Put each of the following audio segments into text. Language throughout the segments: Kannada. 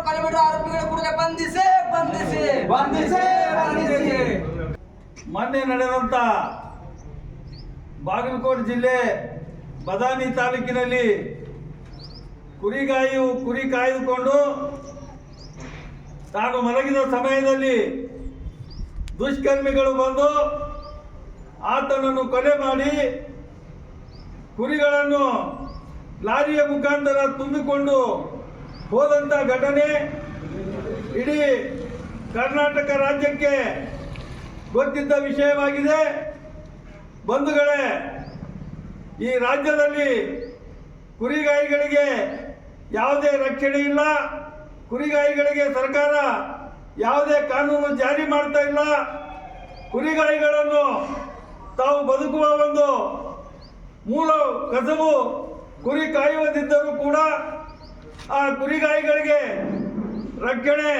ಮಾಡಿಬಿಟ್ಟು ಆರೋಪಿಗಳ ಕೂಡಲೇ ಬಂಧಿಸಿ ಬಂಧಿಸಿ. ಬಂಧಿಸಿ ಬಂಧಿಸಿ. ಮೊನ್ನೆ ನಡೆದಂತ ಬಾಗಲಕೋಟೆ ಜಿಲ್ಲೆ ಬದಾಮಿ ತಾಲೂಕಿನಲ್ಲಿ ಕುರಿಗಾಯು ಕುರಿ ಕಾಯ್ದುಕೊಂಡು ತಾನು ಮಲಗಿದ ಸಮಯದಲ್ಲಿ ದುಷ್ಕರ್ಮಿಗಳು ಬಂದು ಆತನನ್ನು ಕೊಲೆ ಮಾಡಿ ಕುರಿಗಳನ್ನು ಲಾರಿಯ ಮುಖಾಂತರ ತುಂಬಿಕೊಂಡು ಹೋದಂಥ ಘಟನೆ ಇಡೀ ಕರ್ನಾಟಕ ರಾಜ್ಯಕ್ಕೆ ಗೊತ್ತಿದ್ದ ವಿಷಯವಾಗಿದೆ. ಬಂಧುಗಳೇ, ಈ ರಾಜ್ಯದಲ್ಲಿ ಕುರಿಗಾಯಿಗಳಿಗೆ ಯಾವುದೇ ರಕ್ಷಣೆ ಇಲ್ಲ. ಕುರಿಗಾಯಿಗಳಿಗೆ ಸರ್ಕಾರ ಯಾವುದೇ ಕಾನೂನು ಜಾರಿ ಮಾಡ್ತಾ ಇಲ್ಲ. ಕುರಿಗಾಯಿಗಳನ್ನು ತಾವು ಬದುಕುವ ಒಂದು ಮೂಲ ಕಸಬು ಕುರಿ ಕಾಯುವುದಿದ್ದರೂ ಕೂಡ ಆ ಕುರಿಗಾಯಿಗಳಿಗೆ ರಕ್ಷಣೆ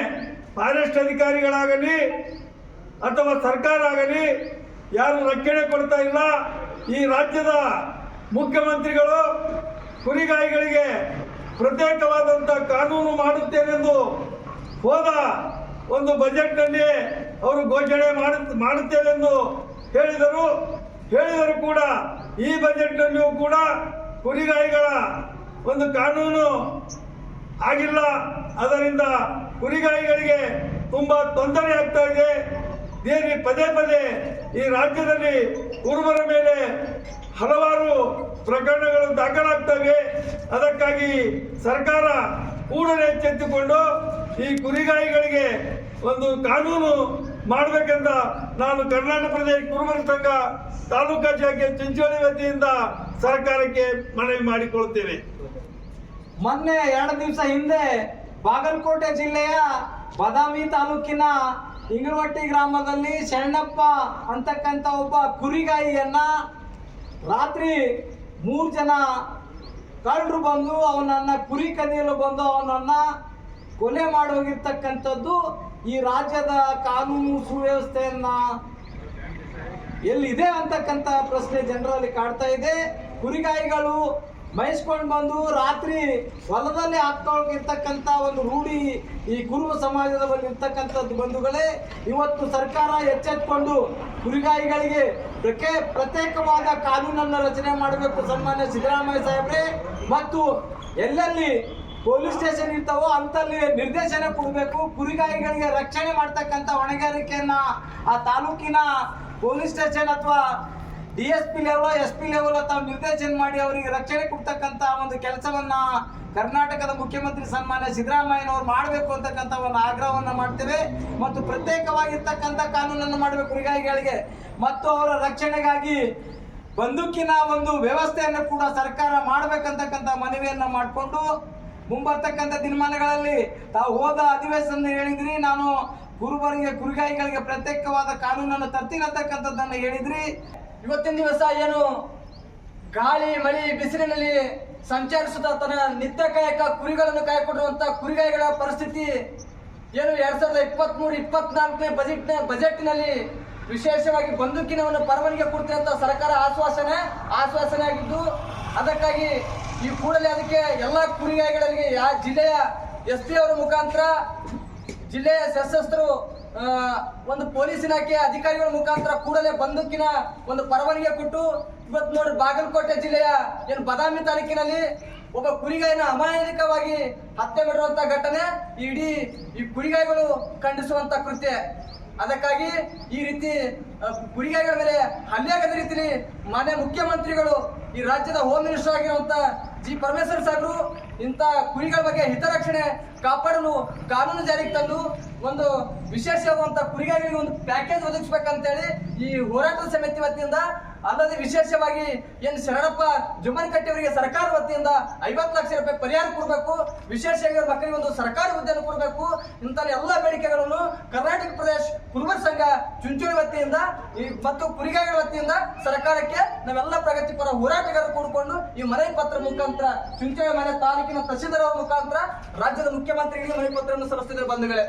ಫಾರೆಸ್ಟ್ ಅಧಿಕಾರಿಗಳಾಗಲಿ ಅಥವಾ ಸರ್ಕಾರ ಆಗಲಿ ಯಾರು ರಕ್ಷಣೆ ಕೊಡ್ತಾ ಇಲ್ಲ, ಈ ರಾಜ್ಯದ ಮುಖ್ಯಮಂತ್ರಿಗಳು ಕುರಿಗಾಯಿಗಳಿಗೆ ಪ್ರತ್ಯೇಕವಾದಂಥ ಕಾನೂನು ಮಾಡುತ್ತೇನೆಂದು ಹೋದ ಒಂದು ಬಜೆಟ್ನಲ್ಲಿ ಅವರು ಘೋಷಣೆ ಮಾಡು ಮಾಡುತ್ತೇವೆಂದು ಹೇಳಿದರು. ಹೇಳಿದರು ಕೂಡ ಈ ಬಜೆಟ್ನಲ್ಲಿಯೂ ಕೂಡ ಕುರಿಗಾಯಿಗಳ ಒಂದು ಕಾನೂನು ಆಗಿಲ್ಲ. ಅದರಿಂದ ಕುರಿಗಾಯಿಗಳಿಗೆ ತುಂಬಾ ತೊಂದರೆ ಆಗ್ತಾ ಇದೆ. ದೇವಿ ಪದೇ ಪದೇ ಈ ರಾಜ್ಯದಲ್ಲಿ ಕುರುಬರ ಮೇಲೆ ಹಲವಾರು ಪ್ರಕರಣಗಳು ದಾಖಲಾಗ್ತವೆ. ಅದಕ್ಕಾಗಿ ಸರ್ಕಾರ ಕೂಡಲೇ ಎಚ್ಚೆತ್ತುಕೊಂಡು ಈ ಕುರಿಗಾಯಿಗಳಿಗೆ ಒಂದು ಕಾನೂನು ಮಾಡಬೇಕೆಂದ ನಾನು ಕರ್ನಾಟಕ ಪ್ರದೇಶ ಕುರುಬರ ಸಂಘ ತಾಲೂಕಾ ಶಾಖೆ ಚಿಂಚೋಳಿ ವತಿಯಿಂದ ಸರ್ಕಾರಕ್ಕೆ ಮನವಿ ಮಾಡಿಕೊಳ್ಳುತ್ತೇವೆ ಮೊನ್ನೆ ಎರಡು ದಿವಸ ಹಿಂದೆ ಬಾಗಲಕೋಟೆ ಜಿಲ್ಲೆಯ ಬಾದಾಮಿ ತಾಲೂಕಿನ ಇಂಗಲವಟ್ಟಿ ಗ್ರಾಮದಲ್ಲಿ ಶರಣಪ್ಪ ಅಂತಕ್ಕಂಥ ಒಬ್ಬ ಕುರಿಗಾಯಿಯನ್ನ ರಾತ್ರಿ ಮೂರು ಜನ ಕಳ್ಳರು ಬಂದು ಅವನನ್ನ ಕುರಿ ಕದಿಯಲು ಬಂದು ಅವನನ್ನ ಕೊಲೆ ಮಾಡೋಗಿರ್ತಕ್ಕಂಥದ್ದು ಈ ರಾಜ್ಯದ ಕಾನೂನು ಸುವ್ಯವಸ್ಥೆಯನ್ನ ಎಲ್ಲಿದೆ ಅಂತಕ್ಕಂಥ ಪ್ರಶ್ನೆ ಜನರಲ್ಲಿ ಕಾಡ್ತಾ ಇದೆ. ಕುರಿಗಾಯಿಗಳು ಬಯಸ್ಕೊಂಡು ಬಂದು ರಾತ್ರಿ ಹೊಲದಲ್ಲಿ ಹಾಕ್ಕೊಂಡಿರ್ತಕ್ಕಂಥ ಒಂದು ರೂಢಿ ಈ ಕುರುಬ ಸಮಾಜದ ಬಳಿ ಬಂಧುಗಳೇ, ಇವತ್ತು ಸರ್ಕಾರ ಎಚ್ಚೆತ್ಕೊಂಡು ಕುರಿಗಾಯಿಗಳಿಗೆ ಪ್ರಕೆ, ಪ್ರತ್ಯೇಕವಾದ ಕಾನೂನನ್ನು ರಚನೆ ಮಾಡಬೇಕು ಸನ್ಮಾನ್ಯ ಸಿದ್ದರಾಮಯ್ಯ ಸಾಹೇಬ್ರೆ. ಮತ್ತು ಎಲ್ಲೆಲ್ಲಿ ಪೊಲೀಸ್ ಸ್ಟೇಷನ್ ಇರ್ತಾವೋ ಅಂತಲ್ಲಿ ನಿರ್ದೇಶನ ಕೊಡಬೇಕು. ಕುರಿಗಾಯಿಗಳಿಗೆ ರಕ್ಷಣೆ ಮಾಡ್ತಕ್ಕಂಥ ಹೊಣೆಗಾರಿಕೆಯನ್ನ ಆ ತಾಲೂಕಿನ ಪೊಲೀಸ್ ಸ್ಟೇಷನ್ ಅಥವಾ D S P level S P level ತಾವು ನಿರ್ದೇಶನ ಮಾಡಿ ಅವರಿಗೆ ರಕ್ಷಣೆ ಕೊಡ್ತಕ್ಕಂಥ ಒಂದು ಕೆಲಸವನ್ನ ಕರ್ನಾಟಕದ ಮುಖ್ಯಮಂತ್ರಿ ಸನ್ಮಾನ್ಯ ಸಿದ್ದರಾಮಯ್ಯನವರು ಮಾಡಬೇಕು ಅಂತಕ್ಕಂಥ ಒಂದು ಆಗ್ರಹವನ್ನ ಮಾಡ್ತೇವೆ. ಮತ್ತು ಪ್ರತ್ಯೇಕವಾಗಿರ್ತಕ್ಕಂಥ ಕಾನೂನನ್ನು ಮಾಡಬೇಕು ಕುರಿಗಾಯಿಗಳಿಗೆ. ಮತ್ತು ಅವರ ರಕ್ಷಣೆಗಾಗಿ ಬಂದೂಕಿನ ಒಂದು ವ್ಯವಸ್ಥೆಯನ್ನು ಕೂಡ ಸರ್ಕಾರ ಮಾಡಬೇಕಂತಕ್ಕಂಥ ಮನವಿಯನ್ನ ಮಾಡಿಕೊಂಡು ಮುಂಬರ್ತಕ್ಕಂಥ ದಿನಮಾನಗಳಲ್ಲಿ ತಾವು ಹೋದ ಅಧಿವೇಶನ ಹೇಳಿದ್ರಿ, ನಾನು ಕುರುಬರಿಗೆ ಕುರಿಗಾಯಿಗಳಿಗೆ ಪ್ರತ್ಯೇಕವಾದ ಕಾನೂನನ್ನು ತರ್ತೀನಿ ಅಂತಕ್ಕಂಥದ್ದನ್ನು ಹೇಳಿದ್ರಿ. ಇವತ್ತಿನ ದಿವಸ ಏನು ಗಾಳಿ, ಮಳಿ, ಬಿಸಿಲಿನಲ್ಲಿ ಸಂಚರಿಸುತ್ತಾ ತನ್ನ ನಿತ್ಯ ಕಾಯಕ ಕುರಿಗಳನ್ನು ಕಾಯ್ಕೊಂಡಿರುವಂಥ ಕುರಿಗಾಯಿಗಳ ಪರಿಸ್ಥಿತಿ ಏನು ಎರಡ್ ಸಾವಿರದ ಇಪ್ಪತ್ತ್ ಮೂರು ಇಪ್ಪತ್ನಾಲ್ಕನೇ ಬಜೆಟ್ ಬಜೆಟ್ನಲ್ಲಿ ವಿಶೇಷವಾಗಿ ಬಂದೂಕಿನವನ್ನು ಪರವಾನಿಗೆ ಕೊಡ್ತೀನಿ ಸರ್ಕಾರ ಆಶ್ವಾಸನೆ ಆಶ್ವಾಸನೆ ಆಗಿದ್ದು, ಅದಕ್ಕಾಗಿ ಈ ಕೂಡಲೇ ಅದಕ್ಕೆ ಎಲ್ಲ ಕುರಿಗಾಯಿಗಳಿಗೆ ಯಾ ಜಿಲ್ಲೆಯ ಎಸ್ ಪಿ ಅವರ ಮುಖಾಂತರ, ಜಿಲ್ಲೆಯ ಸಶಸ್ತ್ರರು ಒಂದು ಪೊಲೀಸ್ ಇಲಾಖೆ ಅಧಿಕಾರಿಗಳ ಮುಖಾಂತರ ಕೂಡಲೇ ಬಂದೂಕಿನ ಒಂದು ಪರವಾನಿಗೆ ಕೊಟ್ಟು, ಇವತ್ತು ನೋಡಿ ಬಾಗಲಕೋಟೆ ಜಿಲ್ಲೆಯ ಏನು ಬದಾಮಿ ತಾಲೂಕಿನಲ್ಲಿ ಒಬ್ಬ ಕುರಿಗಾಯಿನ ಅಮಾಯಕವಾಗಿ ಹತ್ಯೆ ಮಾಡಿರುವಂತಹ ಘಟನೆ ಇಡೀ ಈ ಕುರಿಗಾಯಿಗಳು ಖಂಡಿಸುವಂತ ಕೃತ್ಯ. ಅದಕ್ಕಾಗಿ ಈ ರೀತಿ ಕುರಿಗಾಯಿಗಳ ಮೇಲೆ ಹಲ್ಲೆ ಆಗದ ರೀತಿಯಲ್ಲಿ ಮಾನ್ಯ ಮುಖ್ಯಮಂತ್ರಿಗಳು ಈ ರಾಜ್ಯದ ಹೋಮ್ ಮಿನಿಸ್ಟರ್ ಆಗಿರುವಂತ ಜಿ ಪರಮೇಶ್ವರ್ ಸಾಹೇಬರು ಇಂಥ ಕುರಿಗಳ ಬಗ್ಗೆ ಹಿತರಕ್ಷಣೆ ಕಾಪಾಡಲು ಕಾನೂನು ಜಾರಿಗೆ ತಂದು ಒಂದು ವಿಶೇಷವಾದಂಥ ಕುರಿಗಾಗಿ ಒಂದು ಪ್ಯಾಕೇಜ್ ಒದಗಿಸ್ಬೇಕಂತೇಳಿ ಈ ಹೋರಾಟದ ಸಮಿತಿ ವತಿಯಿಂದ, ಅಲ್ಲದೆ ವಿಶೇಷವಾಗಿ ಏನು ಶರಣಪ್ಪ ಅವರಿಗೆ ಸರ್ಕಾರ ವತಿಯಿಂದ ಐವತ್ತು ಲಕ್ಷ ರೂಪಾಯಿ ಪರಿಹಾರ ಕೊಡಬೇಕು. ವಿಶೇಷವಾಗಿ ಮಕ್ಕಳಿಗೆ ಒಂದು ಸರ್ಕಾರಿ ಹುದ್ದೆಯನ್ನು ಕೊಡಬೇಕು. ಇಂಥ ಎಲ್ಲ ಬೇಡಿಕೆಗಳನ್ನು ಕರ್ನಾಟಕ ಪ್ರದೇಶ ಕುರುಬ ಸಂಘ ಚುಂಚೋಳಿ ವತಿಯಿಂದ ಮತ್ತು ಕುರಿಗಾಯಿಗಳ ವತಿಯಿಂದ ಸರ್ಕಾರಕ್ಕೆ ನಾವೆಲ್ಲ ಪ್ರಗತಿಪರ ಹೋರಾಟಗಾರರು ಕೂಡಿಕೊಂಡು ಈ ಮನವಿ ಪತ್ರ ಮುಖಾಂತರ ಚುಂಚೋಳಿ ಮನೆ ತಾಲೂಕಿನ ತಹಸೀಲ್ದಾರ್ ಅವರ ಮುಖಾಂತರ ರಾಜ್ಯದ ಮುಖ್ಯಮಂತ್ರಿಗಳಿಗೆ ಮನವಿ ಪತ್ರವನ್ನು ಸಲ್ಲಿಸುತ್ತಿದ್ದಾರೆ ಬಂಧುಗಳೇ